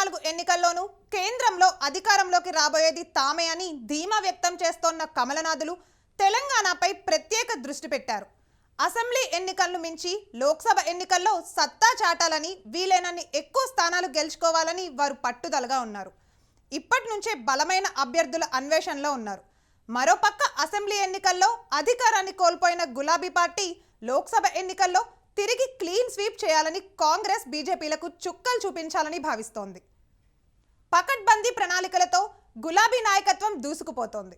నాలుగు ఎన్నికల్లోనూ కేంద్రంలో అధికారంలోకి రాబోయేది తామే అని ధీమా వ్యక్తం చేస్తోన్న కమలనాథులు తెలంగాణపై ప్రత్యేక దృష్టి పెట్టారు. అసెంబ్లీ ఎన్నికలను మించి లోక్సభ ఎన్నికల్లో సత్తా చాటాలని వీలైనన్ని ఎక్కువ స్థానాలు గెలుచుకోవాలని వారు పట్టుదలగా ఉన్నారు. ఇప్పటి నుంచే బలమైన అభ్యర్థుల అన్వేషణలో ఉన్నారు. మరోపక్క అసెంబ్లీ ఎన్నికల్లో అధికారాన్ని కోల్పోయిన గులాబీ పార్టీ లోక్సభ ఎన్నికల్లో తిరిగి క్లీన్ స్వీప్ చేయాలని కాంగ్రెస్ బీజేపీలకు చుక్కలు చూపించాలని భావిస్తోంది. పకడ్బందీ ప్రణాళికలతో గులాబీ నాయకత్వం దూసుకుపోతోంది.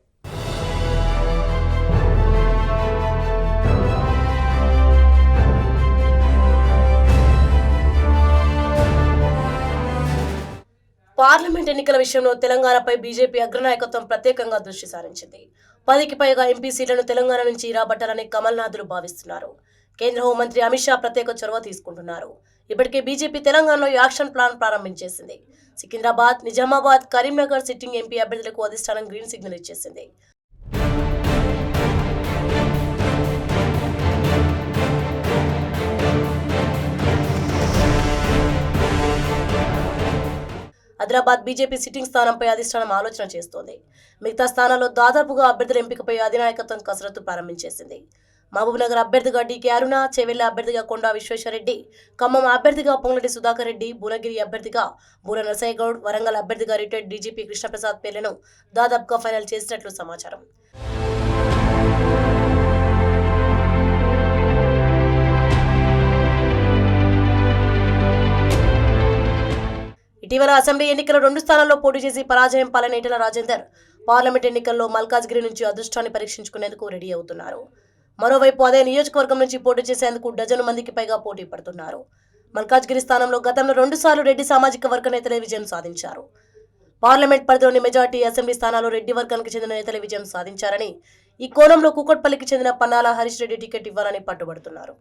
పార్లమెంట్ ఎన్నికల విషయంలో తెలంగాణపై బీజేపీ అగ్రనాయకత్వం ప్రత్యేకంగా దృష్టి సారించింది. పదికి పైగా ఎంపీ సీట్లను తెలంగాణ నుంచి రాబట్టాలని కమల్నాథులు భావిస్తున్నారు. కేంద్ర హోంమంత్రి అమిత్ షా ప్రత్యేక చొరవ తీసుకుంటున్నారు. ఇప్పటికే బీజేపీ తెలంగాణలో యాక్షన్ ప్లాన్ ప్రారంభించేసింది. సికింద్రాబాద్ నిజామాబాద్ కరీంనగర్ సిట్టింగ్ ఎంపీ అభ్యర్థులకు అధిష్టానం గ్రీన్ సిగ్నల్ ఇచ్చేసింది. హైదరాబాద్ బీజేపీ సిట్టింగ్ స్థానంపై అధిష్టానం ఆలోచన చేస్తోంది. మిగతా స్థానాల్లో దాదాపుగా అభ్యర్థుల ఎంపికపై అధినాయకత్వం కసరత్తు ప్రారంభించేసింది. మహబూబ్నగర్ అభ్యర్థిగా డీకే అరుణ చెవెళ్ళ అభ్యర్థిగా కొండా విశ్వేశ్వరరెడ్డి ఖమ్మం అభ్యర్థిగా పొంగలటి సుధాకర్ రెడ్డి భువనగిరి అభ్యర్థిగా బూర నరసయ్యగౌడ్ వరంగల్ అభ్యర్థిగా రిటైర్డ్ డీజీపీ కృష్ణప్రసాద్ పేర్లను దాదాపుగా ఫైనల్ చేసినట్లు సమాచారం. ఇటీవల అసెంబ్లీ ఎన్నికల రెండు స్థానాల్లో పోటీ చేసి పరాజయం పాలన ఈటల రాజేందర్ పార్లమెంట్ ఎన్నికల్లో మల్కాజ్గిరి నుంచి అదృష్టాన్ని పరీక్షించుకునేందుకు రెడీ అవుతున్నారు. మరోవైపు అదే నియోజకవర్గం నుంచి పోటీ చేసేందుకు డజను మందికి పైగా పోటీ పడుతున్నారు. మల్కాజ్గిరి స్థానంలో గతంలో రెండుసార్లు రెడ్డి సామాజిక వర్గ నేతలే విజయం సాధించారు. పార్లమెంట్ పరిధిలోని మెజార్టీ అసెంబ్లీ స్థానాల్లో రెడ్డి వర్గానికి చెందిన నేతలే విజయం సాధించారని ఈ కోణంలో కుకట్పల్లికి చెందిన పన్నాల హరీష్ రెడ్డి టికెట్ ఇవ్వాలని పట్టుబడుతున్నారు.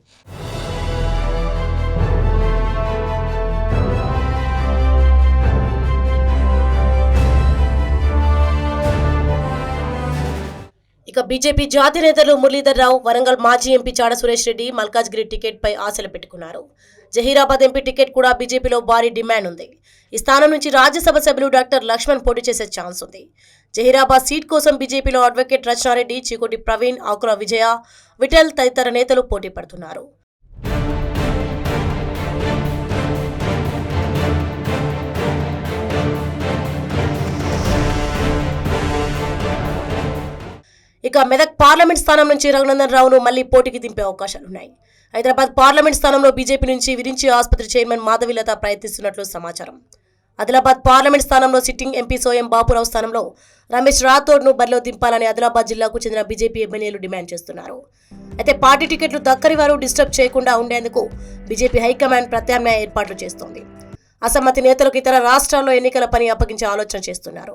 ఇక బీజేపీ జాతీయ నేతలు మురళీధర్ రావు వరంగల్ మాజీ ఎంపీ చాడ సురేష్ రెడ్డి మల్కాజ్గిరి టికెట్ పై ఆశలు పెట్టుకున్నారు. జహీరాబాద్ ఎంపీ టికెట్ కూడా బీజేపీలో భారీ డిమాండ్ ఉంది. ఈ స్థానం నుంచి రాజ్యసభ సభ్యులు డాక్టర్ లక్ష్మణ్ పోటీ చేసే ఛాన్స్ ఉంది. జహీరాబాద్ సీట్ కోసం బీజేపీలో అడ్వకేట్ రచనారెడ్డి చీకోటి ప్రవీణ్ ఆకుల విజయ విఠల్ తదితర నేతలు పోటీ పడుతున్నారు. ఇక మెదక్ పార్లమెంట్ స్థానం నుంచి రఘునందన్ రావును మళ్ళీ పోటీకి దింపే అవకాశాలున్నాయి హైదరాబాద్ పార్లమెంట్ స్థానంలో బీజేపీ నుంచి విరించి ఆసుపత్రి చైర్మన్ మాధవిలత ప్రయత్నిస్తున్నట్లు సమాచారం. ఆదిలాబాద్ పార్లమెంట్ స్థానంలో సిట్టింగ్ ఎంపీ సోయం బాపురావు స్థానంలో రమేష్ రాథోడ్ను బరిలో దింపాలని ఆదిలాబాద్ జిల్లాకు చెందిన బీజేపీ ఎమ్మెల్యేలు డిమాండ్ చేస్తున్నారు. అయితే పార్టీ టికెట్లు దక్కని వారు డిస్టర్బ్ చేయకుండా ఉండేందుకు బీజేపీ హైకమాండ్ ప్రత్యామ్నాయ ఏర్పాట్లు చేస్తోంది. అసమ్మతి నేతలకు ఇతర రాష్ట్రాల్లో ఎన్నికల పని అప్పగించే ఆలోచన చేస్తున్నారు.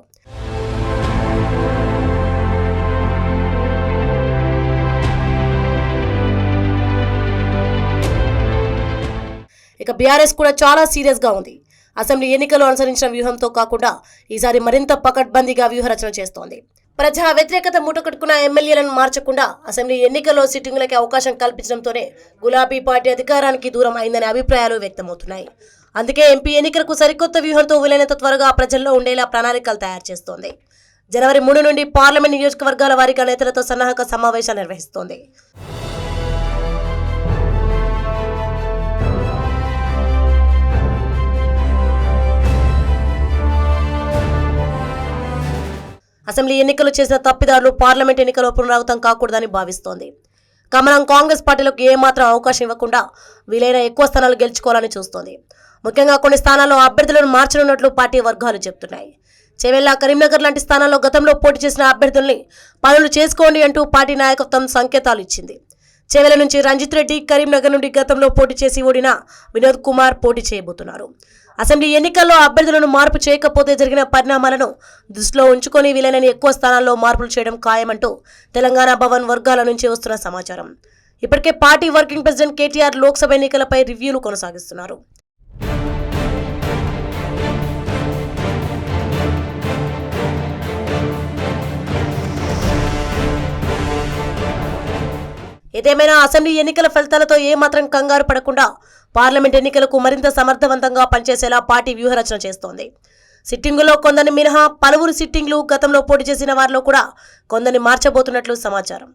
ఇక బీఆర్ఎస్ కూడా చాలా సీరియస్గా ఉంది. అసెంబ్లీ ఎన్నికల్లో అనుసరించిన వ్యూహంతో కాకుండా ఈసారి మరింత పకడ్బందీగా వ్యూహరచన చేస్తోంది. ప్రజా వ్యతిరేకత మూటకట్టుకున్న ఎమ్మెల్యేలను మార్చకుండా అసెంబ్లీ ఎన్నికల్లో సిట్టింగులకి అవకాశం కల్పించడంతోనే గులాబీ పార్టీ అధికారానికి దూరం అయిందనే అభిప్రాయాలు వ్యక్తమవుతున్నాయి. అందుకే ఎంపీ ఎన్నికలకు సరికొత్త వ్యూహంతో వీలైనంత త్వరగా ప్రజల్లో ఉండేలా ప్రణాళికలు తయారు చేస్తోంది. జనవరి మూడు నుండి పార్లమెంట్ నియోజకవర్గాల వారిగా నేతలతో సన్నాహక సమావేశాలు నిర్వహిస్తోంది. అసెంబ్లీ ఎన్నికలు చేసిన తప్పిదారులు పార్లమెంట్ ఎన్నికల్లో పునరావృతం కాకూడదని భావిస్తోంది. కమలం కాంగ్రెస్ పార్టీలకు ఏమాత్రం అవకాశం ఇవ్వకుండా వీలైన ఎక్కువ స్థానాలు గెలుచుకోవాలని చూస్తోంది. ముఖ్యంగా కొన్ని స్థానాల్లో అభ్యర్థులను మార్చనున్నట్లు పార్టీ వర్గాలు చెబుతున్నాయి. చెవెల్లా కరీంనగర్ లాంటి స్థానాల్లో గతంలో పోటీ చేసిన అభ్యర్థుల్ని పనులు చేసుకోండి అంటూ పార్టీ నాయకత్వం సంకేతాలు ఇచ్చింది. చెవెల నుంచి రంజిత్ రెడ్డి కరీంనగర్ నుండి గతంలో పోటీ చేసి ఓడిన వినోద్ కుమార్ పోటీ చేయబోతున్నారు. అసెంబ్లీ ఎన్నికల్లో అభ్యర్థులను మార్పు చేయకపోతే జరిగిన పరిణామాలను దృష్టిలో ఉంచుకొని వీలైనని ఎక్కువ స్థానాల్లో మార్పులు చేయడం ఖాయమంటూ తెలంగాణ భవన్ వర్గాల నుంచి వస్తున్న సమాచారం. ఇప్పటికే party working president KTR Lok Sabha ఎన్నికలపై రివ్యూలు కొనసాగిస్తున్నారు. ఏదేమైనా అసెంబ్లీ ఎన్నికల ఫలితాలతో ఏమాత్రం కంగారు పడకుండా పార్లమెంట్ ఎన్నికలకు మరింత సమర్థవంతంగా పనిచేసేలా పార్టీ వ్యూహరచన చేస్తోంది. సిట్టింగులో కొందరిని మినహా పలువురు సిట్టింగ్లు గతంలో పోటీ చేసిన వారిలో కూడా కొందరిని మార్చబోతున్నట్లు సమాచారం.